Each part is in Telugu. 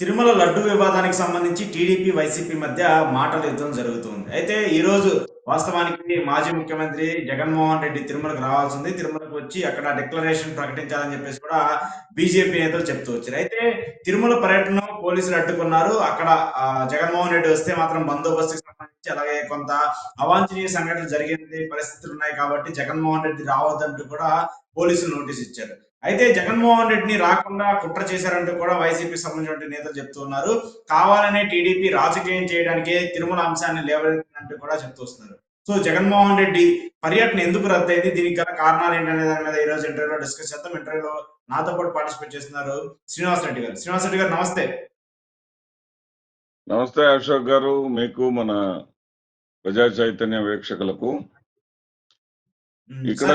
తిరుమల లడ్డు వివాదానికి సంబంధించి టీడీపీ వైసీపీ మధ్య మాటల యుద్ధం జరుగుతుంది. అయితే ఈ రోజు వాస్తవానికి మాజీ ముఖ్యమంత్రి జగన్మోహన్ రెడ్డి తిరుమలకు రావాల్సింది. తిరుమలకు వచ్చి అక్కడ డిక్లరేషన్ ప్రకటించాలని చెప్పేసి కూడా బీజేపీ నేతలు చెప్తూ వచ్చారు. అయితే తిరుమల పర్యటన పోలీసులు అడ్డుకున్నారు. అక్కడ ఆ, జగన్మోహన్ రెడ్డి వస్తే మాత్రం బందోబస్తుకి సంబంధించి అలాగే కొంత అవాంఛనీయ సంఘటనలు జరిగింది పరిస్థితులు ఉన్నాయి కాబట్టి జగన్మోహన్ రెడ్డి రావద్దంటూ కూడా పోలీసులు నోటీస్ ఇచ్చారు. అయితే జగన్మోహన్ రెడ్డిని రాకుండా కుట్ర చేశారంటూ కూడా వైసీపీ సంబంధించిన నేతలు చెప్తున్నారు కావాలనే టీడీపీ రాజకీయం చేయడానికే తిరుమల అంశాన్ని లేవనెత్తినట్టు కూడా చెప్తూ వస్తున్నారు. సో జగన్మోహన్ రెడ్డి పర్యటన ఎందుకు రద్దయింది? దీనికి గల కారణాలు ఏంటనే దాని మీద ఈ రోజు ఇంటర్వ్యూలో డిస్కస్ చేద్దాం. ఇంటర్వ్యూలో నాతో పాటు పార్టిసిపేట్ చేస్తున్నారు శ్రీనివాస్ రెడ్డి గారు. శ్రీనివాస్ రెడ్డి గారు నమస్తే. నమస్తే అశోక్ గారు. మీకు మన ప్రజా చైతన్య వీక్షకులకు ఇక్కడ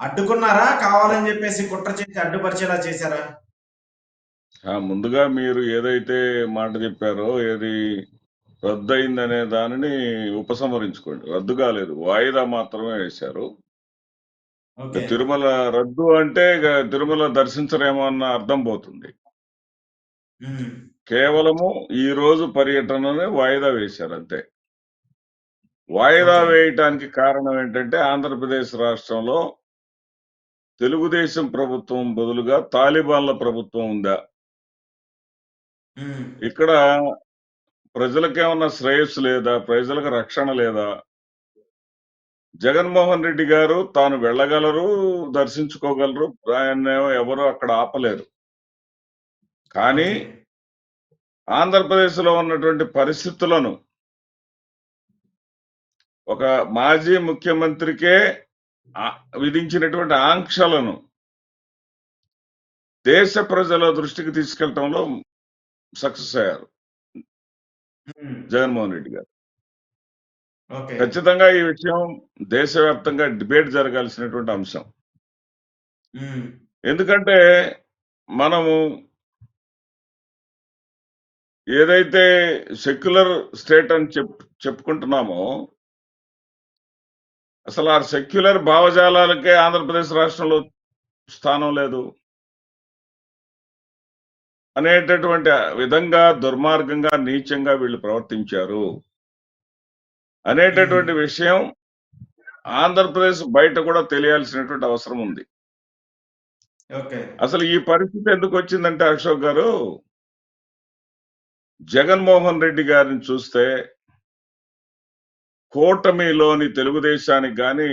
అడ్డుకున్నారా? కావాలని చెప్పేసి కుట్ర చేసి అడ్డుపరిచేలా చేశారా? ముందుగా మీరు ఏదైతే మాట చెప్పారో ఏది రద్దు అయిందనే దానిని ఉపసంహరించుకోండి. రద్దు కాలేదు. వాయిదా మాత్రమే వేశారు. తిరుమల రద్దు అంటే తిరుమల దర్శించరేమో అన్న అర్థం పోతుంది. కేవలము ఈ రోజు పర్యటననే వాయిదా వేశారు అంతే. వాయిదా. వేయటానికి కారణం ఏంటంటే ఆంధ్రప్రదేశ్ రాష్ట్రంలో తెలుగుదేశం ప్రభుత్వం బదులుగా తాలిబాన్ల ప్రభుత్వం ఉందా. ఇక్కడ ప్రజలకేమన్నా శ్రేయస్సు లేదా? ప్రజలకు రక్షణ లేదా? జగన్మోహన్ రెడ్డి గారు తాను వెళ్ళగలరు దర్శించుకోగలరు ఆయన ఎవరు అక్కడ ఆపలేరు. కానీ ఆంధ్రప్రదేశ్లో ఉన్నటువంటి పరిస్థితులను ఒక మాజీ ముఖ్యమంత్రికే విధించినటువంటి ఆంక్షలను దేశ ప్రజల దృష్టికి తీసుకెళ్ళటంలో సక్సెస్ అయ్యారు. జగన్మోహన్ రెడ్డి గారు ఖచ్చితంగా ఈ విషయం దేశవ్యాప్తంగా డిబేట్ జరగాల్సినటువంటి అంశం. ఎందుకంటే మనము ఏదైతే సెక్యులర్ స్టేట్ అని చెప్ చెప్పుకుంటున్నామో అసలు ఆ సెక్యులర్ భావజాలాలకే ఆంధ్రప్రదేశ్ రాష్ట్రంలో స్థానం లేదు. అనేటటువంటి విధంగా దుర్మార్గంగా నీచంగా వీళ్ళు ప్రవర్తించారు. అనేటటువంటి విషయం ఆంధ్రప్రదేశ్ బయట కూడా తెలియాల్సినటువంటి అవసరం ఉంది. అసలు ఈ పరిస్థితి ఎందుకు వచ్చిందంటే అశోక్ గారు జగన్మోహన్ రెడ్డి గారిని చూస్తే కూటమిలోని తెలుగుదేశానికి గాని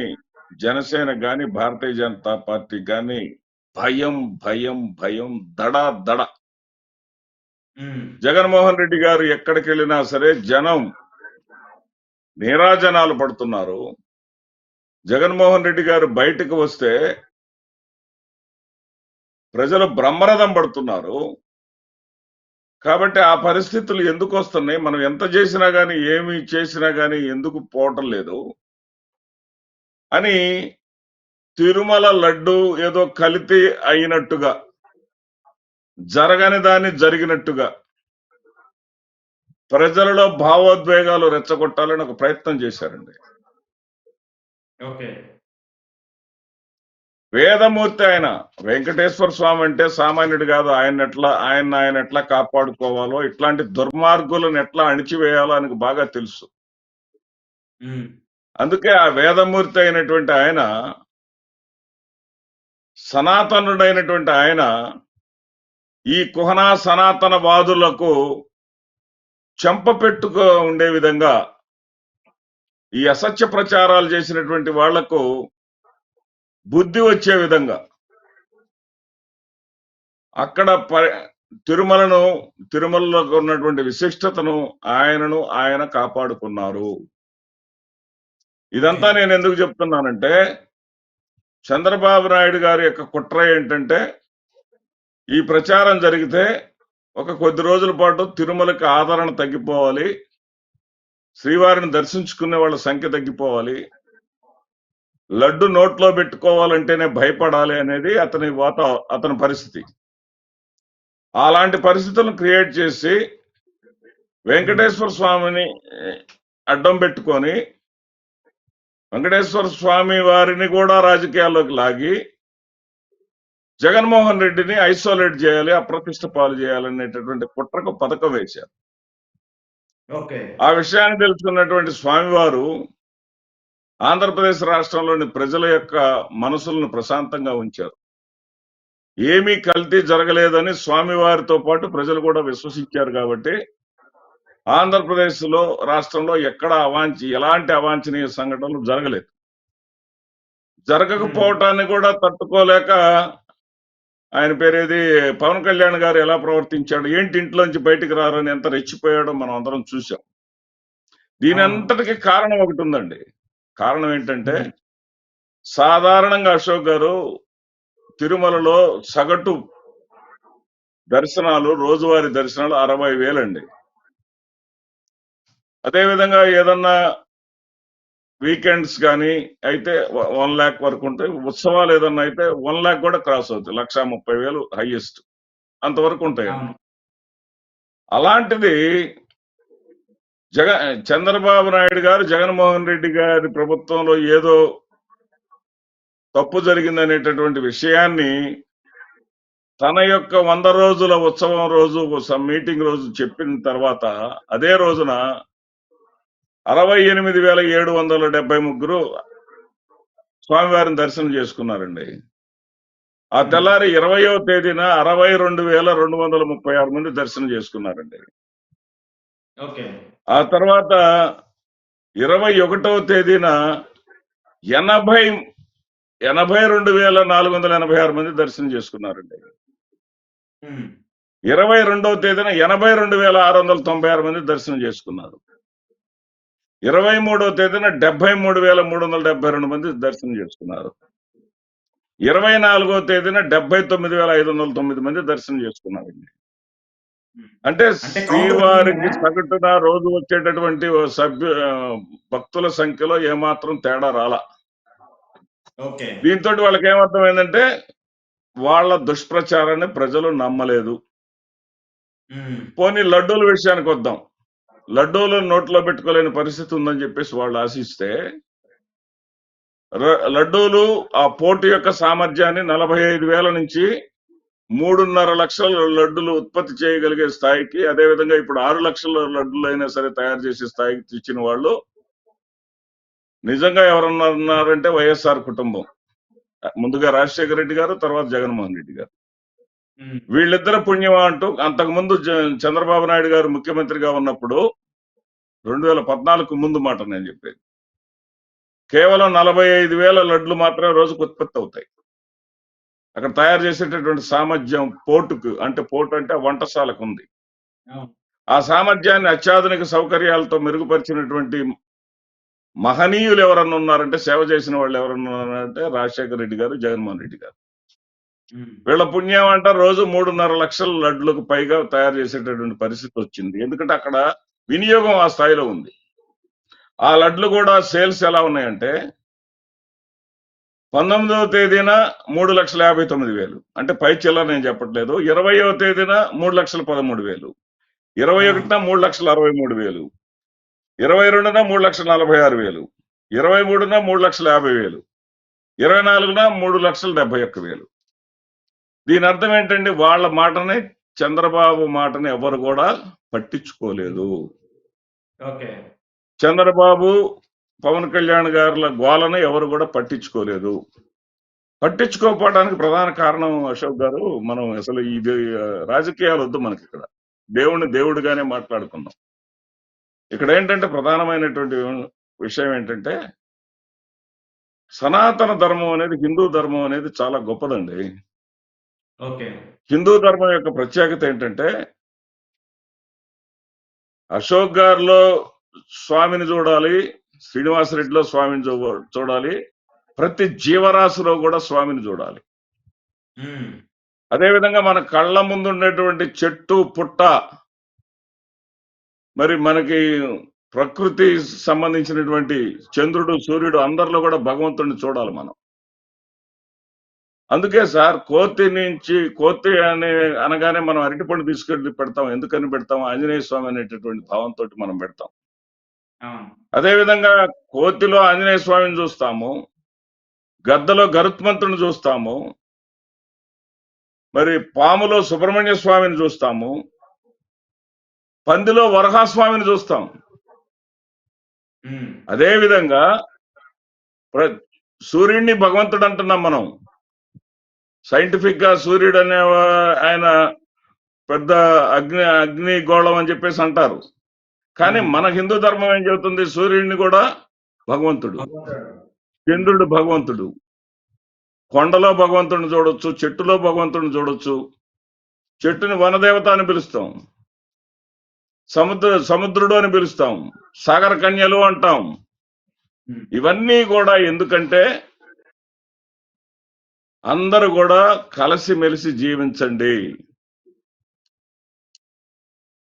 జనసేన గాని భారతీయ జనతా పార్టీ గాని భయం భయం భయం దడ దడ. జగన్మోహన్ రెడ్డి గారు ఎక్కడికి వెళ్ళినా సరే జనం నీరాజనాలు పడుతున్నారు. జగన్మోహన్ రెడ్డి గారు బయటకు వస్తే ప్రజలు బ్రహ్మరథం పడుతున్నారు. కాబట్టి ఆ పరిస్థితులు ఎందుకు వస్తున్నాయి? మనం ఎంత చేసినా కానీ ఏమి చేసినా కానీ ఎందుకు పోవటం లేదు? అని తిరుమల లడ్డు ఏదో కలితి అయినట్టుగా జరగని దాన్ని జరిగినట్టుగా ప్రజలలో భావోద్వేగాలు రెచ్చగొట్టాలని ఒక ప్రయత్నం చేశారండి. ఓకే. వేదమూర్తి ఆయన వెంకటేశ్వర స్వామి అంటే సామాన్యుడు కాదు ఆయన ఎట్లా ఆయన ఆయన ఎట్లా కాపాడుకోవాలో ఇట్లాంటి దుర్మార్గులను ఎట్లా అణిచివేయాలో ఆయనకు బాగా తెలుసు. అందుకే ఆ వేదమూర్తి అయినటువంటి ఆయన సనాతనుడైనటువంటి ఆయన ఈ కుహనా సనాతన వాదులకు చెంప పెట్టుకో ఉండే విధంగా ఈ అసత్య ప్రచారాలు చేసినటువంటి వాళ్ళకు బుద్ధి వచ్చే విధంగా. అక్కడ ప- తిరుమలను తిరుమలలో ఉన్నటువంటి విశిష్టతను ఆయనను ఆయన కాపాడుకున్నారు. ఇదంతా నేను ఎందుకు చెప్తున్నానంటే చంద్రబాబు నాయుడు గారి యొక్క కుట్ర ఏంటంటే ఈ ప్రచారం జరిగితే ఒక కొద్ది రోజుల పాటు తిరుమలకి ఆదరణ తగ్గిపోవాలి శ్రీవారిని దర్శించుకునే వాళ్ళ సంఖ్య తగ్గిపోవాలి లడ్డు నోట్లో పెట్టుకోవాలంటేనే భయపడాలి అనేది అతని వాత అతని పరిస్థితి. అలాంటి పరిస్థితులను క్రియేట్ చేసి వెంకటేశ్వర స్వామిని అడ్డం పెట్టుకొని వెంకటేశ్వర స్వామి వారిని కూడా రాజకీయాల్లోకి లాగి జగన్మోహన్ రెడ్డిని ఐసోలేట్ చేయాలి అప్రతిష్ట పాలు చేయాలనేటటువంటి కుట్రకు పథకం వేశారు. ఓకే. ఆ విషయాన్ని తెలుసుకున్నటువంటి స్వామివారు ఆంధ్రప్రదేశ్ రాష్ట్రంలోని ప్రజల యొక్క మనసులను ప్రశాంతంగా ఉంచారు. ఏమీ కల్తీ జరగలేదని స్వామివారితో పాటు ప్రజలు కూడా విశ్వసించారు కాబట్టి ఆంధ్రప్రదేశ్లో రాష్ట్రంలో ఎక్కడ అవాంఛ ఎలాంటి అవాంఛనీయ సంఘటనలు జరగలేదు. జరగకపోవటాన్ని కూడా తట్టుకోలేక ఆయన పేరేది పవన్ కళ్యాణ్ గారు ఎలా ప్రవర్తించాడు ఏంటి ఇంట్లోంచి బయటికి రారని ఎంత రెచ్చిపోయాడో మనం అందరం చూసాం దీని. అంతటికి కారణం ఒకటి ఉందండి. కారణం ఏంటంటే సాధారణంగా అశోక్ గారు తిరుమలలో సగటు దర్శనాలు రోజువారీ దర్శనాలు అరవై వేలండి. అదేవిధంగా ఏదన్నా వీకెండ్స్ కానీ అయితే వన్ ల్యాక్ వరకు ఉంటాయి. ఉత్సవాలు ఏదన్నా అయితే వన్ ల్యాక్ కూడా క్రాస్ అవుతాయి. లక్ష ముప్పై వేలు హైయెస్ట్ అంతవరకు ఉంటాయి అలాంటిది జగ చంద్రబాబు నాయుడు గారు జగన్మోహన్ రెడ్డి గారి ప్రభుత్వంలో ఏదో తప్పు జరిగిందనేటటువంటి విషయాన్ని తన యొక్క వంద రోజుల ఉత్సవం రోజు మీటింగ్ రోజు చెప్పిన తర్వాత అదే రోజున అరవై ఎనిమిది వేల ఏడు వందల డెబ్బై ముగ్గురు స్వామివారిని దర్శనం చేసుకున్నారండి. ఆ తెల్లారి ఇరవయో తేదీన అరవై రెండు వేల రెండు వందల ముప్పై ఆరు మంది దర్శనం చేసుకున్నారండి. ఆ తర్వాత ఇరవై ఒకటవ తేదీన ఎనభై ఎనభై రెండు వేల నాలుగు వందల ఎనభై ఆరు మంది దర్శనం చేసుకున్నారండి. ఇరవై రెండవ తేదీన ఎనభై రెండు వేల ఆరు వందల తొంభై ఆరు మంది దర్శనం చేసుకున్నారు. ఇరవై మూడవ తేదీన డెబ్బై మూడు వేల మూడు వందల డెబ్బై రెండు మంది దర్శనం చేసుకున్నారు. ఇరవై నాలుగో తేదీన డెబ్బై తొమ్మిది వేల ఐదు వందల తొమ్మిది మంది దర్శనం చేసుకున్నారండి. అంటే శ్రీవారికి సగటున రోజు వచ్చేటటువంటి సభ్యు భక్తుల సంఖ్యలో ఏమాత్రం తేడా రాలా. దీంతో వాళ్ళకి ఏమర్థమైందంటే వాళ్ళ దుష్ప్రచారాన్ని ప్రజలు నమ్మలేదు. పోనీ లడ్డూల విషయానికి వద్దాం. లడ్డూలు నోట్లో పెట్టుకోలేని పరిస్థితి ఉందని చెప్పేసి వాళ్ళు ఆశిస్తే లడ్డూలు ఆ పోటీ యొక్క సామర్థ్యాన్ని నలభై ఐదు వేల నుంచి మూడున్నర లక్షల లడ్డులు ఉత్పత్తి చేయగలిగే స్థాయికి అదేవిధంగా ఇప్పుడు ఆరు లక్షల లడ్డులు అయినా సరే తయారు చేసే స్థాయికి తెచ్చిన వాళ్ళు నిజంగా ఎవరన్నా ఉన్నారంటే వైఎస్ఆర్ కుటుంబం. ముందుగా రాజశేఖర రెడ్డి గారు తర్వాత జగన్మోహన్ రెడ్డి గారు. వీళ్ళిద్దరు పుణ్యం అంటూ అంతకుముందు చంద్రబాబు నాయుడు గారు ముఖ్యమంత్రిగా ఉన్నప్పుడు రెండు వేల పద్నాలుగు ముందు మాట నేను చెప్పేది. కేవలం నలభై ఐదు వేల లడ్లు మాత్రమే రోజుకు ఉత్పత్తి అవుతాయి. అక్కడ తయారు చేసేటటువంటి సామర్థ్యం పోర్టుకు అంటే పోర్టు అంటే వంటశాలకు ఉంది. ఆ సామర్థ్యాన్ని అత్యాధునిక సౌకర్యాలతో మెరుగుపరిచినటువంటి మహనీయులు ఎవరన్నా ఉన్నారంటే సేవ చేసిన వాళ్ళు ఎవరన్నా ఉన్నారంటే రాజశేఖర రెడ్డి గారు జగన్మోహన్ రెడ్డి గారు. వీళ్ళ పుణ్యం అంట రోజు మూడున్నర లక్షల లడ్లకు పైగా తయారు చేసేటటువంటి పరిస్థితి వచ్చింది ఎందుకంటే అక్కడ వినియోగం ఆ స్థాయిలో ఉంది ఆ లడ్లు కూడా సేల్స్ ఎలా ఉన్నాయంటే పంతొమ్మిదవ తేదీన మూడు లక్షల యాభై తొమ్మిది వేలు. అంటే పై చిల్లర నేను చెప్పట్లేదు. ఇరవయవ తేదీన మూడు లక్షల పదమూడు వేలు. ఇరవై ఒకటిన మూడు లక్షల అరవై మూడు వేలు. ఇరవై రెండున మూడు లక్షల నలభై ఆరు వేలు. ఇరవై మూడున మూడు లక్షల యాభై వేలు. ఇరవై నాలుగున మూడు లక్షల డెబ్బై ఒక్క వేలు. దీని అర్థం ఏంటండి? వాళ్ళ మాటని చంద్రబాబు మాటని ఎవరు కూడా పట్టించుకోలేదు. ఓకే. చంద్రబాబు పవన్ కళ్యాణ్ గారుల గోలను ఎవరు కూడా పట్టించుకోలేదు. పట్టించుకోకపోవడానికి ప్రధాన కారణం అశోక్ గారు మనం అసలు ఇది రాజకీయాలు వద్దు మనకి ఇక్కడ దేవుడిని దేవుడిగానే మాట్లాడుకుందాం ఇక్కడ ఏంటంటే ప్రధానమైనటువంటి విషయం ఏంటంటే సనాతన ధర్మం అనేది హిందూ ధర్మం అనేది చాలా గొప్పదండి. ఓకే. హిందూ ధర్మం యొక్క ప్రత్యేకత ఏంటంటే అశోక్ గారిలో స్వామిని చూడాలి శ్రీనివాసరెడ్డిలో స్వామిని చూ- చూడాలి. ప్రతి జీవరాశిలో కూడా స్వామిని చూడాలి. అదేవిధంగా మన కళ్ళ ముందు ఉండేటువంటి చెట్టు పుట్ట మరి మనకి ప్రకృతి సంబంధించినటువంటి చంద్రుడు సూర్యుడు అందరిలో కూడా భగవంతుడిని చూడాలి మనం. అందుకే సార్ కోతి నుంచి కోతి అనే అనగానే మనం అరటిపండు తీసుకెళ్ళి పెడతాం ఎందుకని పెడతాం ఆంజనేయ స్వామి అనేటటువంటి భావంతో మనం పెడతాం. అదేవిధంగా కోతిలో ఆంజనేయ స్వామిని చూస్తాము గద్దలో గరుత్మంతుని చూస్తాము మరి పాములో సుబ్రహ్మణ్య స్వామిని చూస్తాము పందిలో వరహాస్వామిని చూస్తాం. ఉమ్, అదే విధంగా ప్ర- సూర్యుడిని భగవంతుడు అంటున్నాం మనం. సైంటిఫిక్గా సూర్యుడు అనే ఆయన పెద్ద అగ్ని అగ్ని గోళం అని చెప్పేసి అంటారు. కానీ. మన హిందూ ధర్మం ఏం చెబుతుంది? సూర్యుడిని కూడా భగవంతుడు. చంద్రుడు భగవంతుడు. కొండలో భగవంతుడిని చూడొచ్చు చెట్టులో భగవంతుడిని చూడొచ్చు. చెట్టుని వనదేవత అని పిలుస్తాం. సముద్ర సముద్రుడు అని పిలుస్తాం. సాగర కన్యలు అంటాం. ఇవన్నీ కూడా ఎందుకంటే అందరూ కూడా కలిసిమెలిసి జీవించండి.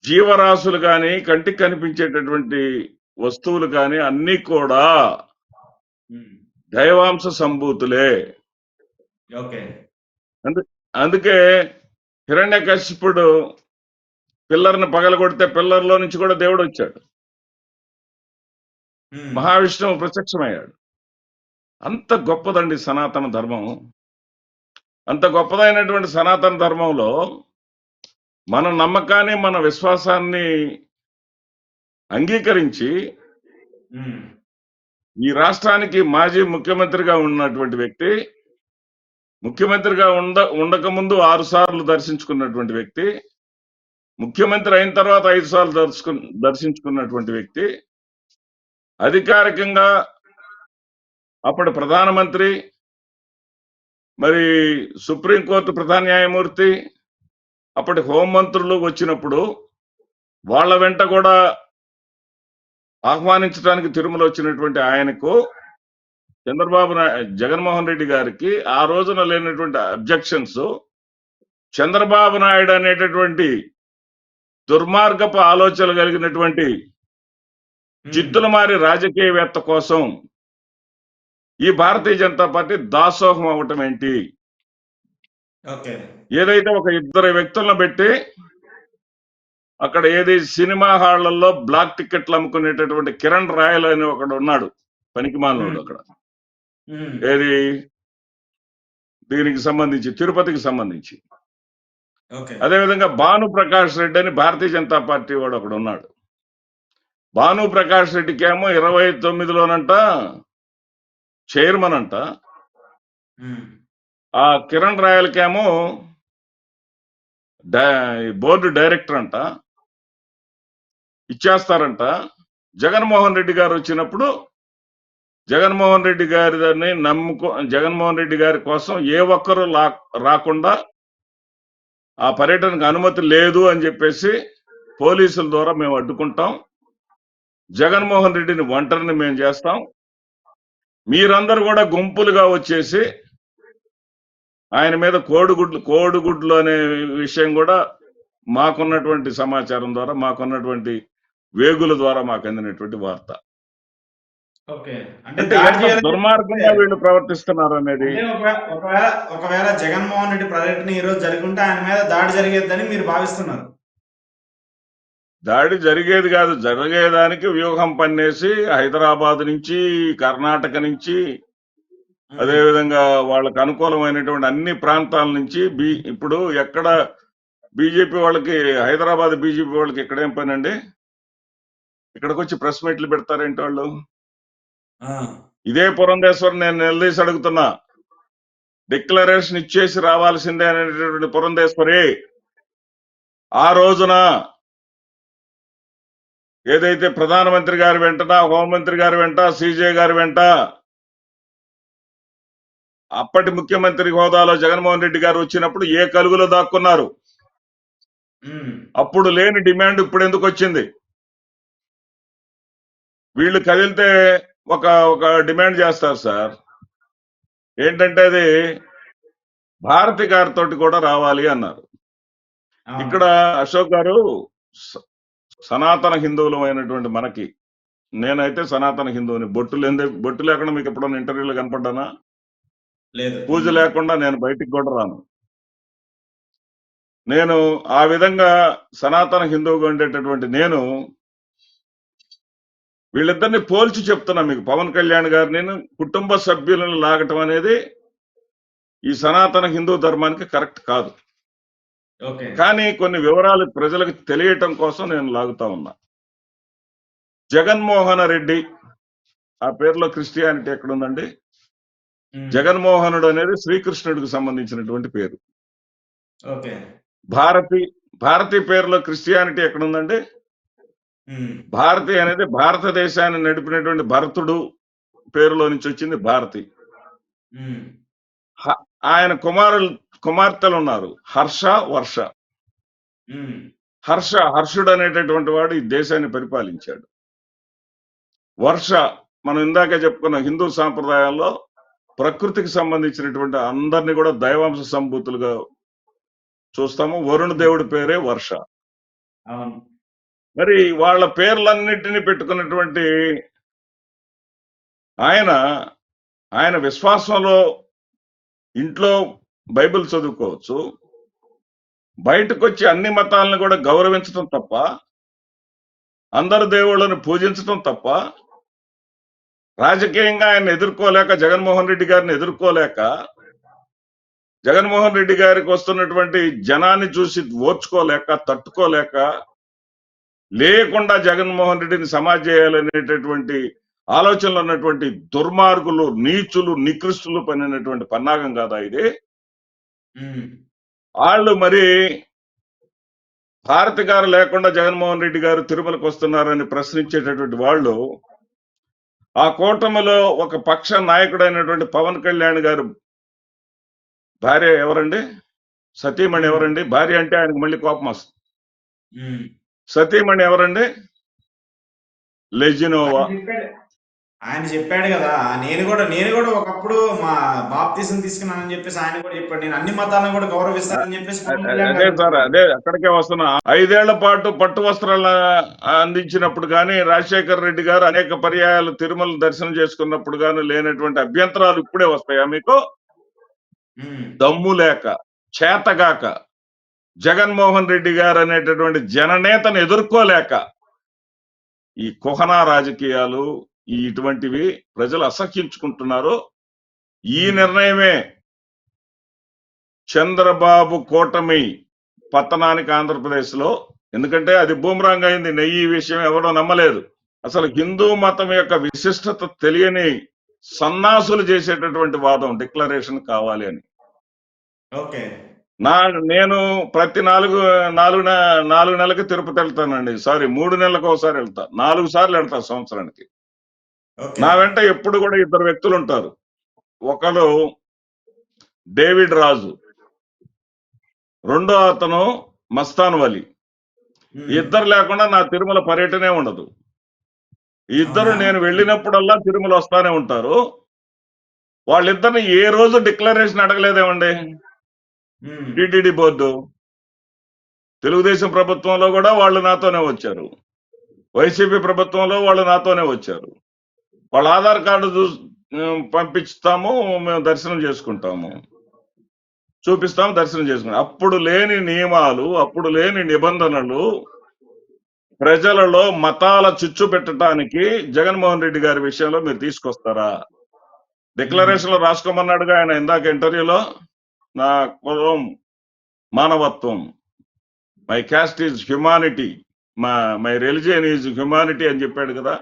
జీవరాశులు కానీ కంటికి కనిపించేటటువంటి వస్తువులు కానీ అన్నీ కూడా దైవాంశ సంభూతులే. ఓకే. అందుకే హిరణ్య కశ్యపుడు పిల్లర్ని పగలగొడితే పిల్లర్లో నుంచి కూడా దేవుడు వచ్చాడు. మహావిష్ణువు ప్రత్యక్షమయ్యాడు. అంత గొప్పదండి సనాతన ధర్మం. అంత గొప్పదైనటువంటి సనాతన ధర్మంలో మన నమ్మకాన్ని మన విశ్వాసాన్ని అంగీకరించి ఈ రాష్ట్రానికి మాజీ ముఖ్యమంత్రిగా ఉన్నటువంటి వ్యక్తి ముఖ్యమంత్రిగా ఉండ ఉండక ముందు ఆరు సార్లు దర్శించుకున్నటువంటి వ్యక్తి ముఖ్యమంత్రి అయిన తర్వాత ఐదు సార్లు దర్శకు దర్శించుకున్నటువంటి వ్యక్తి అధికారికంగా అప్పటి ప్రధానమంత్రి మరి సుప్రీంకోర్టు ప్రధాన న్యాయమూర్తి అప్పటి హోంమంత్రులు వచ్చినప్పుడు వాళ్ళ వెంట కూడా ఆహ్వానించడానికి తిరుమల వచ్చినటువంటి ఆయనకు చంద్రబాబు జగన్మోహన్ రెడ్డి గారికి ఆ రోజున లేనటువంటి అబ్జెక్షన్స్ చంద్రబాబు నాయుడు అనేటటువంటి దుర్మార్గపు ఆలోచనలు కలిగినటువంటి ఉమ్, జిత్తుల మారి రాజకీయవేత్త కోసం ఈ భారతీయ జనతా పార్టీ దాసోహం అవటం ఏంటి? ఏదైతే ఒక ఇద్దరు వ్యక్తులను పెట్టి అక్కడ ఏది సినిమా హాళ్ళలో బ్లాక్ టికెట్లు అమ్ముకునేటటువంటి కిరణ్ రాయల్ అని ఒకడు ఉన్నాడు పనికిమాలినోడు అక్కడ. ఏది? దీనికి సంబంధించి తిరుపతికి సంబంధించి. అదేవిధంగా భాను ప్రకాష్ రెడ్డి అని భారతీయ జనతా పార్టీ వాడు ఒకడు ఉన్నాడు. భాను ప్రకాష్ రెడ్డికి ఏమో ఇరవై తొమ్మిదిలోనంట చైర్మన్ అంట. ఆ కిరణ్ రాయలకేమో బోర్డు డైరెక్టర్ అంట ఇచ్చేస్తారంట. జగన్మోహన్ రెడ్డి గారు వచ్చినప్పుడు జగన్మోహన్ రెడ్డి గారి దాన్ని నమ్ముకో జగన్మోహన్ రెడ్డి గారి కోసం ఏ ఒక్కరు లా రాకుండా ఆ పర్యటనకు అనుమతి లేదు అని చెప్పేసి పోలీసుల ద్వారా మేము అడ్డుకుంటాం. జగన్మోహన్ రెడ్డిని ఒంటరిని మేము చేస్తాం. మీరందరూ కూడా గుంపులుగా వచ్చేసి ఆయన మీద కోడిగుడ్లు కోడిగుడ్లు అనే విషయం కూడా మాకున్నటువంటి సమాచారం ద్వారా మాకున్నటువంటి వేగుల ద్వారా మాకు అందినటువంటి వార్త. అంటే దుర్మార్గంగా వీళ్ళు ప్రవర్తిస్తున్నారు అనేది? ఒకవేళ జగన్మోహన్ రెడ్డి పర్యటన ఈ రోజు జరుగుంటే ఆయన మీద దాడి జరిగేదని మీరు భావిస్తున్నారు. దాడి జరిగేది కాదు జరిగేదానికి వ్యూహం పన్నేసి హైదరాబాద్ నుంచి కర్ణాటక నుంచి అదే విధంగా వాళ్ళకి అనుకూలమైనటువంటి అన్ని ప్రాంతాల నుంచి బి ఇప్పుడు ఎక్కడ బీజేపీ వాళ్ళకి హైదరాబాద్ బీజేపీ వాళ్ళకి ఇక్కడ ఏం పని అండి ఇక్కడికి వచ్చి ప్రెస్ మీట్లు పెడతారేంటి వాళ్ళు? ఇదే పురంధేశ్వరం నేను నిలదీసి అడుగుతున్నా. డిక్లరేషన్ ఇచ్చేసి రావాల్సిందే అనేటటువంటి పురంధేశ్వరి ఆ రోజున ఏదైతే ప్రధానమంత్రి గారి వెంటన హోంమంత్రి గారి వెంట సీజే గారి వెంట అప్పటి ముఖ్యమంత్రి హోదాలో జగన్మోహన్ రెడ్డి గారు వచ్చినప్పుడు ఏ కలుగులో దాక్కున్నారు? అప్పుడు లేని డిమాండ్ ఇప్పుడు ఎందుకు వచ్చింది? వీళ్ళు కదిలితే ఒక ఒక డిమాండ్ చేస్తారు సార్. ఏంటంటే అది భారతి గారితో కూడా రావాలి అన్నారు. ఇక్కడ అశోక్ గారు సనాతన హిందువులమైనటువంటి మనకి నేనైతే సనాతన హిందువుని బొట్టు లేదే బొట్టు లేకుండా మీకు ఎప్పుడన్నా ఇంటర్వ్యూలో కనపడ్డానా? లేదు. పూజ లేకుండా నేను బయటికి కూడా రాను. నేను ఆ విధంగా సనాతన హిందువుగా ఉండేటటువంటి నేను వీళ్ళిద్దరిని పోల్చి చెప్తున్నా మీకు. పవన్ కళ్యాణ్ గారిని కుటుంబ సభ్యులను లాగటం అనేది ఈ సనాతన హిందూ ధర్మానికి కరెక్ట్ కాదు. ఓకే. కానీ కొన్ని వివరాలు ప్రజలకు తెలియటం కోసం నేను లాగుతా ఉన్నా. జగన్మోహన రెడ్డి ఆ పేరులో క్రిస్టియానిటీ ఎక్కడుందండి? జగన్మోహనుడు అనేది శ్రీకృష్ణుడికి సంబంధించినటువంటి పేరు. భారతి భారతి పేరులో క్రిస్టియానిటీ ఎక్కడుందండి? ఉమ్, భారతి అనేది భారతదేశాన్ని నడిపినటువంటి భరతుడు పేరులో నుంచి వచ్చింది భారతి. ఆయన కుమారులు కుమార్తెలు ఉన్నారు హర్ష వర్ష. హర్ష హర్షుడు అనేటటువంటి వాడు ఈ దేశాన్ని పరిపాలించాడు. వర్ష మనం ఇందాక చెప్పుకున్న హిందూ సాంప్రదాయాల్లో ప్రకృతికి సంబంధించినటువంటి అందరినీ కూడా దైవాంశ సంభూతులుగా చూస్తాము. వరుణ దేవుడి పేరే వర్ష. మరి వాళ్ళ పేర్లన్నిటినీ పెట్టుకున్నటువంటి ఆయన ఆయన విశ్వాసంలో ఇంట్లో బైబిల్ చదువుకోవచ్చు. బయటకు వచ్చి అన్ని మతాలను కూడా గౌరవించడం తప్ప అందరు దేవుళ్ళను పూజించడం తప్ప రాజకీయంగా ఆయన ఎదుర్కోలేక జగన్మోహన్ రెడ్డి గారిని ఎదుర్కోలేక జగన్మోహన్ రెడ్డి గారికి వస్తున్నటువంటి జనాన్ని చూసి ఓర్చుకోలేక తట్టుకోలేక లేకుండా జగన్మోహన్ రెడ్డిని సమాజ్ చేయాలనేటటువంటి ఆలోచనలు ఉన్నటువంటి దుర్మార్గులు నీచులు నికృష్టులు పనినటువంటి పన్నాగం కాదా ఇది? వాళ్ళు మరి భారతి గారు లేకుండా జగన్మోహన్ రెడ్డి గారు తిరుమలకు వస్తున్నారని ప్రశ్నించేటటువంటి వాళ్ళు ఆ కూటమిలో ఒక పక్ష నాయకుడైనటువంటి పవన్ కళ్యాణ్ గారు భార్య ఎవరండి? సతీమణి ఎవరండి? భార్య అంటే ఆయనకు మళ్ళీ కోపం వస్తుంది. సతీమణి ఎవరండి? లెజినోవా. ఆయన చెప్పాడు కదా నేను కూడా నేను కూడా ఒకప్పుడు మా బాప్తీసం తీసుకున్నానని చెప్పేసి ఆయన కూడా చెప్పాడు. నేను అన్ని మతాలను కూడా గౌరవిస్తానని చెప్పేసి అదే సార్ అదే అక్కడికే వస్తున్నా. ఐదేళ్ళ పాటు పట్టు వస్త్రాలు అందించినప్పుడు కానీ రాజశేఖర్ రెడ్డి గారు అనేక పర్యాయాలు తిరుమల దర్శనం చేసుకున్నప్పుడు కానీ లేనటువంటి అభ్యంతరాలు ఇప్పుడే వస్తాయా మీకు? దమ్ము లేక చేతగాక జగన్మోహన్ రెడ్డి గారు అనేటటువంటి జననేతను ఎదుర్కోలేక ఈ కుహనా రాజకీయాలు ఈ ఇటువంటివి ప్రజలు అసహ్యించుకుంటున్నారు ఈ నిర్ణయమే. చంద్రబాబు కూటమి పతనానికి ఆంధ్రప్రదేశ్లో ఎందుకంటే అది బూమరాంగ్ అయింది నెయ్యి విషయం ఎవరో నమ్మలేదు. అసలు హిందూ మతం యొక్క విశిష్టత తెలియని సన్నాసులు చేసేటటువంటి వాదం డిక్లరేషన్ కావాలి అని. ఓకే. నా నేను ప్రతి నాలుగు నాలుగు నాలుగు నెలలకి తిరుపతి వెళ్తానండి. సారీ మూడు నెలలకు ఒకసారి వెళ్తా. నాలుగు సార్లు వెళ్తా సంవత్సరానికి. నా వెంట ఎప్పుడు కూడా ఇద్దరు వ్యక్తులు ఉంటారు ఒకరు డేవిడ్ రాజు. రెండో అతను మస్తాన్ వలి. ఇద్దరు లేకుండా నా తిరుమల పర్యటనే ఉండదు. ఇద్దరు? నేను వెళ్ళినప్పుడల్లా తిరుమల వస్తానే ఉంటారు. వాళ్ళిద్దరిని ఏ రోజు డిక్లరేషన్ అడగలేదేమండి? TTD board. తెలుగుదేశం ప్రభుత్వంలో కూడా వాళ్ళు నాతోనే వచ్చారు. వైసీపీ ప్రభుత్వంలో వాళ్ళు నాతోనే వచ్చారు. వాళ్ళ ఆధార్ కార్డు చూ పంపిస్తాము మేము దర్శనం చేసుకుంటాము. చూపిస్తాము దర్శనం చేసుకుంటాం అప్పుడు లేని నియమాలు అప్పుడు లేని నిబంధనలు ప్రజలలో మతాల చిచ్చు పెట్టడానికి జగన్మోహన్ రెడ్డి గారి విషయంలో మీరు తీసుకొస్తారా? డిక్లరేషన్లో రాసుకోమన్నాడుగా ఆయన ఇందాక ఇంటర్వ్యూలో. నా కులం మానవత్వం. My caste is humanity. మా మై రిలిజియన్ ఈజ్ హ్యుమానిటీ అని చెప్పాడు కదా.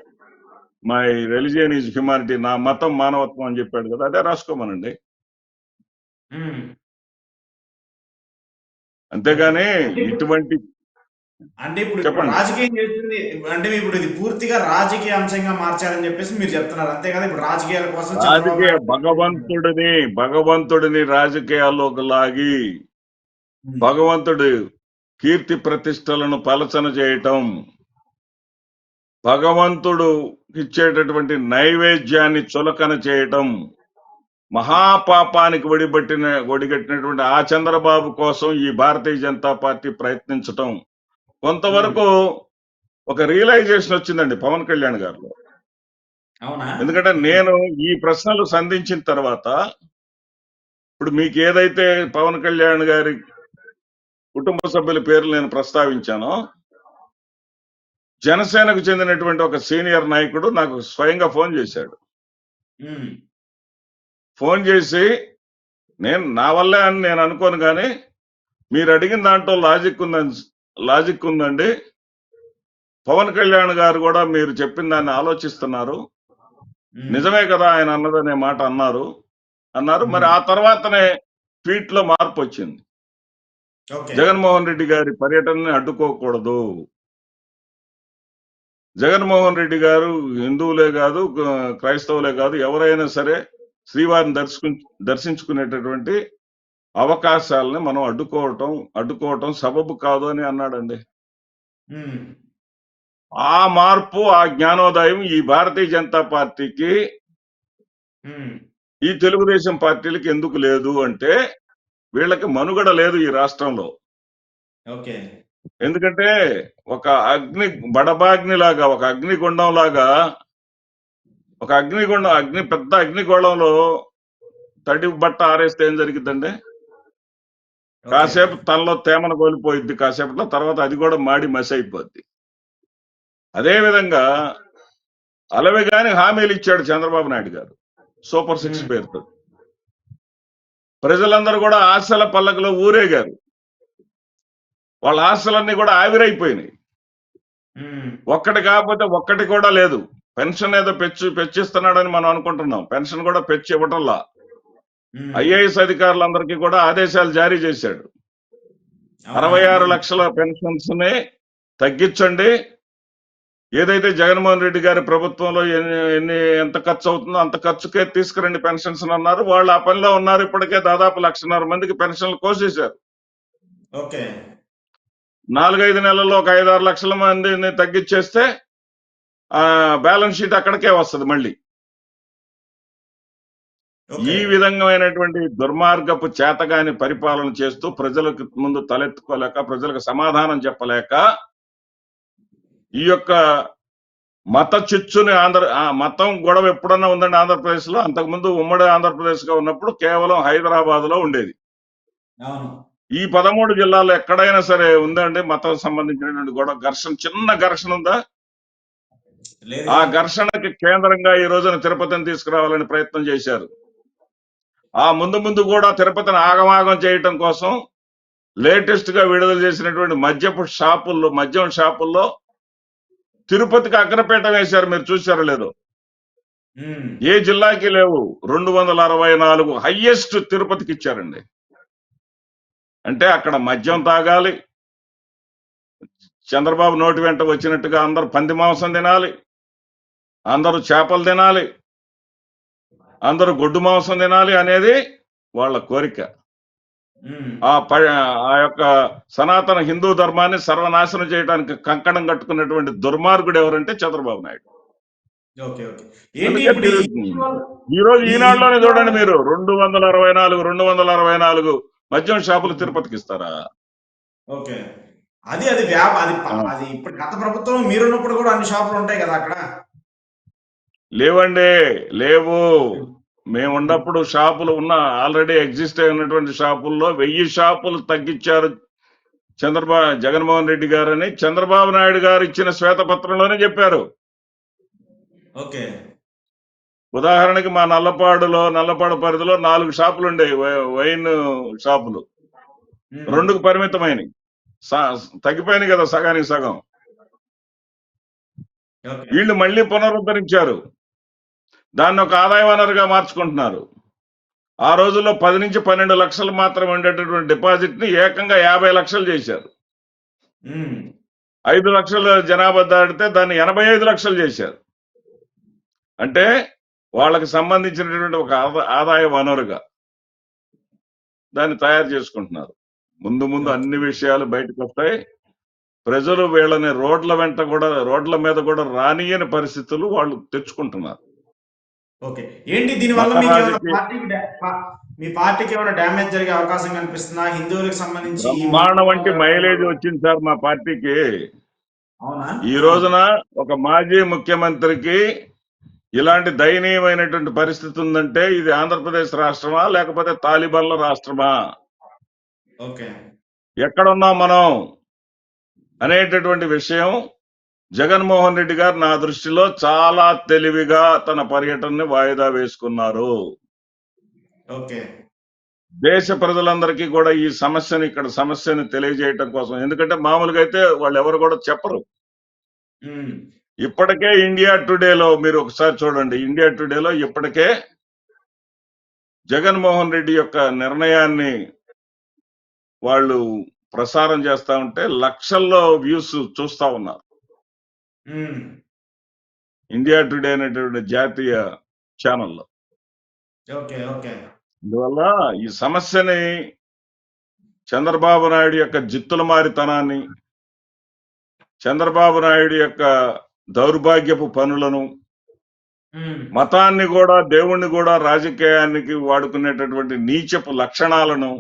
మై రిలిజియన్ ఈజ్ హ్యుమానిటీ నా మతం మానవత్వం అని చెప్పాడు కదా అదే రాసుకోమనండి. అంతేగాని ఇటువంటి అంటే ఇప్పుడు. రాజకీయం చేస్తుంది అంటే ఇప్పుడు ఇది పూర్తిగా రాజకీయ అంశంగా మార్చారని చెప్పేసి మీరు చెప్తున్నారు అంతే కదా ఇప్పుడు రాజకీయాల కోసం రాజకీయ భగవంతుడిని భగవంతుడిని రాజకీయాల్లోకి లాగి భగవంతుడు కీర్తి ప్రతిష్టలను పలచన చేయటం భగవంతుడు ఇచ్చేటటువంటి నైవేద్యాన్ని చులకన చేయటం మహాపాపానికి ఒడిబట్టిన ఒడిగట్టినటువంటి ఆ చంద్రబాబు కోసం ఈ భారతీయ జనతా పార్టీ ప్రయత్నించటం. కొంతవరకు ఒక రియలైజేషన్ వచ్చిందండి పవన్ కళ్యాణ్ గారిలో. అవునా? ఎందుకంటే నేను ఈ ప్రశ్నలు సంధించిన తర్వాత ఇప్పుడు మీకు ఏదైతే పవన్ కళ్యాణ్ గారి కుటుంబ సభ్యుల పేర్లు నేను ప్రస్తావించానో జనసేనకు చెందినటువంటి ఒక సీనియర్ నాయకుడు నాకు స్వయంగా ఫోన్ చేశాడు. ఫోన్ చేసి నేను నా వల్లే అని నేను అనుకోను కానీ మీరు అడిగిన దాంట్లో లాజిక్ ఉందని లాజిక్ ఉందండి. పవన్ కళ్యాణ్ గారు కూడా మీరు చెప్పిన దాన్ని ఆలోచిస్తున్నారు. నిజమే కదా ఆయన అన్నదనే మాట అన్నారు. అన్నారు. మరి ఆ తర్వాతనే ట్వీట్లో మార్పు వచ్చింది. జగన్మోహన్ రెడ్డి గారి పర్యటనని అడ్డుకోకూడదు. జగన్మోహన్ రెడ్డి గారు హిందువులే కాదు క్రైస్తవులే కాదు ఎవరైనా సరే శ్రీవారిని దర్శకు దర్శించుకునేటటువంటి అవకాశాలని మనం అడ్డుకోవటం అడ్డుకోవటం సబబు కాదు అని అన్నాడండి. ఆ మార్పు ఆ జ్ఞానోదయం ఈ భారతీయ జనతా పార్టీకి ఈ తెలుగుదేశం పార్టీలకి ఎందుకు లేదు అంటే వీళ్ళకి మనుగడ లేదు ఈ రాష్ట్రంలో. ఓకే. ఎందుకంటే ఒక అగ్ని బడబాగ్ని లాగా ఒక అగ్నిగుండం లాగా ఒక అగ్నిగుండం అగ్ని పెద్ద అగ్నిగోళంలో తడి బట్ట ఆరేస్తే ఏం జరిగిద్దండి. కాసేపు తనలో తేమను కోల్పోయిద్ది కాసేపట్లో తర్వాత అది కూడా మాడి మసి అయిపోద్ది అదే విధంగా అలవిగాని హామీలు ఇచ్చాడు చంద్రబాబు నాయుడు గారు సూపర్ సిక్స్. పేరుతో ప్రజలందరూ కూడా ఆశల పల్లకలో ఊరేగారు వాళ్ళ ఆశలన్నీ కూడా ఆవిరైపోయినాయి. ఒక్కటి కాకపోతే ఒక్కటి కూడా లేదు. పెన్షన్ ఏదో పెంచు పెంచిస్తున్నాడని మనం అనుకుంటున్నాం. పెన్షన్ కూడా పెంచి ఇవ్వటంలా. ఐఏఎస్ అధికారులందరికీ కూడా ఆదేశాలు జారీ చేశాడు? అరవై ఆరు లక్షల పెన్షన్స్ని తగ్గించండి. ఏదైతే జగన్మోహన్ రెడ్డి గారి ప్రభుత్వంలో ఎన్ని ఎన్ని ఎంత ఖర్చు అవుతుందో అంత ఖర్చుకే తీసుకురండి పెన్షన్స్ అని అన్నారు. వాళ్ళు ఆ పనిలో ఉన్నారు. ఇప్పటికే దాదాపు లక్షన్నర మందికి పెన్షన్లు కోసేశారు. ఓకే. నాలుగైదు నెలల్లో ఒక ఐదు ఆరు లక్షల మందిని తగ్గించేస్తే ఆ బ్యాలెన్స్ షీట్ అక్కడికే వస్తుంది మళ్ళీ. ఈ విధమైనటువంటి దుర్మార్గపు చేతగాని పరిపాలన చేస్తూ ప్రజలకు ముందు తలెత్తుకోలేక ప్రజలకు సమాధానం చెప్పలేక ఈ యొక్క మత చిచ్చుని ఆంధ్ర ఆ మతం గొడవ ఎప్పుడన్నా ఉందండి ఆంధ్రప్రదేశ్లో అంతకుముందు ఉమ్మడి ఆంధ్రప్రదేశ్గా ఉన్నప్పుడు కేవలం హైదరాబాద్లో ఉండేది ఈ పదమూడు జిల్లాల్లో ఎక్కడైనా సరే ఉందండి మతం సంబంధించినటువంటి గొడవ ఘర్షణ చిన్న ఘర్షణ ఉందా? ఆ ఘర్షణకి కేంద్రంగా ఈ రోజున తిరుపతిని తీసుకురావాలని ప్రయత్నం చేశారు. ఆ ముందు ముందు కూడా తిరుపతిని ఆగమాగం చేయటం కోసం లేటెస్ట్గా విడుదల చేసినటువంటి మద్యపు షాపుల్లో మద్యం షాపుల్లో తిరుపతికి అగ్రపీట వేశారు మీరు చూసారో లేదో? ఏ జిల్లాకి లేవు? రెండు వందల అరవై నాలుగు హైయెస్ట్ తిరుపతికి ఇచ్చారండి. అంటే అక్కడ మద్యం తాగాలి. చంద్రబాబు నోటి వెంట వచ్చినట్టుగా అందరూ పంది మాంసం తినాలి. అందరూ చేపలు తినాలి. అందరూ గొడ్డు మాంసం తినాలి అనేది వాళ్ళ కోరిక. ఆ ప- ఆ యొక్క సనాతన హిందూ ధర్మాన్ని సర్వనాశనం చేయడానికి కంకణం కట్టుకున్నటువంటి దుర్మార్గుడు ఎవరంటే చంద్రబాబు నాయుడు. Okay okay. ఏంటి అందుకే ఇప్పుడు ఈ- తిరుగుతుంది. ఈ రోజు ఈనాడులోనే చూడండి మీరు. రెండు వందల అరవై నాలుగు రెండు వందల అరవై నాలుగు మద్యం షాపులు తిరుపతికి ఇస్తారా ఓకే. అది అది వ్యాప అది ఇప్పుడు గత ప్రభుత్వం మీరున్నప్పుడు కూడా అన్ని షాపులు ఉంటాయి కదా అక్కడ? లేవండి లేవు. మేము ఉన్నప్పుడు షాపులు ఉన్న ఆల్రెడీ ఎగ్జిస్ట్ అయినటువంటి షాపుల్లో వెయ్యి షాపులు తగ్గించారు చంద్రబాబు జగన్మోహన్ రెడ్డి గారని చంద్రబాబు నాయుడు గారు ఇచ్చిన శ్వేతపత్రంలోనే చెప్పారు. ఓకే. ఉదాహరణకి మా నల్లపాడులో నల్లపాడు పరిధిలో నాలుగు షాపులు ఉండేవి. వైన్ షాపులు. రెండుకు పరిమితమైనవి. స- తగ్గిపోయినాయి కదా సగానికి సగం. వీళ్ళు మళ్ళీ పునరుద్ధరించారు. దాన్ని ఒక ఆదాయ వనరుగా మార్చుకుంటున్నారు. ఆ రోజుల్లో పది నుంచి పన్నెండు లక్షలు మాత్రమే ఉండేటటువంటి డిపాజిట్ని ఏకంగా యాభై లక్షలు చేశారు. ఐదు లక్షల జనాభా దాటితే దాన్ని ఎనభై ఐదు లక్షలు చేశారు. అంటే వాళ్ళకి సంబంధించినటువంటి ఒక ఆదా- ఆదాయ వనరుగా దాన్ని తయారు చేసుకుంటున్నారు. ముందు ముందు అన్ని విషయాలు బయటకు వస్తాయి ప్రజలు వీళ్ళని రోడ్ల వెంట కూడా రోడ్ల మీద కూడా రానియని పరిస్థితులు వాళ్ళు తెచ్చుకుంటున్నారు. ఓకే. ఏంటి దీనివల్ల మీ పార్టీకి ఏమైనా డ్యామేజ్ జరిగే అవకాశం కనిపిస్తుందా? హిందువులకు సంబంధించి వంటి మైలేజ్ వచ్చింది సార్ మా పార్టీకి. ఈ రోజున ఒక మాజీ ముఖ్యమంత్రికి ఇలాంటి దయనీయమైనటువంటి పరిస్థితి ఉందంటే ఇది ఆంధ్రప్రదేశ్ రాష్ట్రమా లేకపోతే తాలిబాన్ల రాష్ట్రమా? ఓకే. ఎక్కడున్నాం మనం అనేటటువంటి విషయం జగన్మోహన్ రెడ్డి గారు నా దృష్టిలో చాలా తెలివిగా తన పర్యటనని వాయిదా వేసుకున్నారు. ఓకే. దేశ ప్రజలందరికీ కూడా ఈ సమస్యని ఇక్కడ సమస్యని తెలియజేయటం కోసం. ఎందుకంటే మామూలుగా అయితే వాళ్ళు ఎవరు కూడా చెప్పరు. ఇప్పటికే ఇండియా టుడేలో మీరు ఒకసారి చూడండి. ఇండియా టుడేలో ఇప్పటికే జగన్మోహన్ రెడ్డి యొక్క నిర్ణయాన్ని వాళ్ళు ప్రసారం చేస్తా ఉంటే లక్షల్లో వ్యూస్ చూస్తా ఉన్నారు. ఇండియా టుడే అనేటువంటి జాతీయ ఛానల్లో. అందువల్ల ఈ సమస్యని చంద్రబాబు నాయుడు యొక్క జిత్తుల మారితనాన్ని చంద్రబాబు నాయుడు యొక్క దౌర్భాగ్యపు పనులను మతాన్ని కూడా దేవుణ్ణి కూడా రాజకీయానికి వాడుకునేటటువంటి నీచపు లక్షణాలను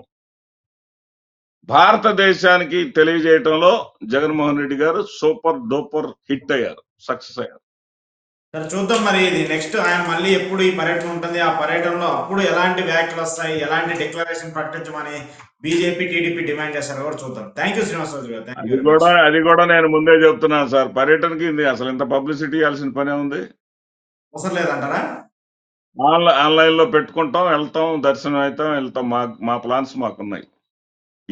భారతదేశానికి తెలియజేయటంలో Jaganmohan Reddy garu super duper hit అయ్యారు సక్సెస్ అయ్యారు. సరే చూద్దాం మరి ఇది. నెక్స్ట్ ఆయన మళ్ళీ ఎప్పుడు ఈ పర్యటన ఉంటుంది? ఆ పర్యటనలో అప్పుడు ఎలాంటి వ్యాఖ్యలు వస్తాయి? ఎలాంటి డిక్లరేషన్ ప్రకటించమని బీజేపీ టీడీపీ డిమాండ్ చేస్తారో కూడా చూద్దాం. థ్యాంక్ యూ శ్రీనివాసరాజు అది కూడా అది కూడా నేను ముందే చెప్తున్నాను సార్. పర్యటనకి ఇది అసలు ఇంత పబ్లిసిటీ ఇవ్వాల్సిన పనే ఉంది. అవసరం లేదంటారా? ఆన్లైన్ ఆన్లైన్లో పెట్టుకుంటాం వెళ్తాం దర్శనం అవుతాం వెళ్తాం. మా మా ప్లాన్స్ మాకున్నాయి.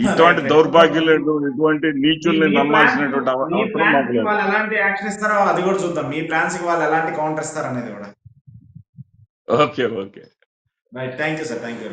ఇటువంటి. దౌర్భాగ్యులు ఇటువంటి నీచుల్ని నమ్మాల్సినటువంటి అవసరం మాకు లేదు. వాళ్ళు ఎలాంటి యాక్షన్ ఇస్తారో అది కూడా చూద్దాం. మీ ప్లాన్స్కి వాళ్ళు ఎలాంటి కౌంటర్ ఇస్తారు అనేది కూడా. Okay okay. Right thank you sir thank you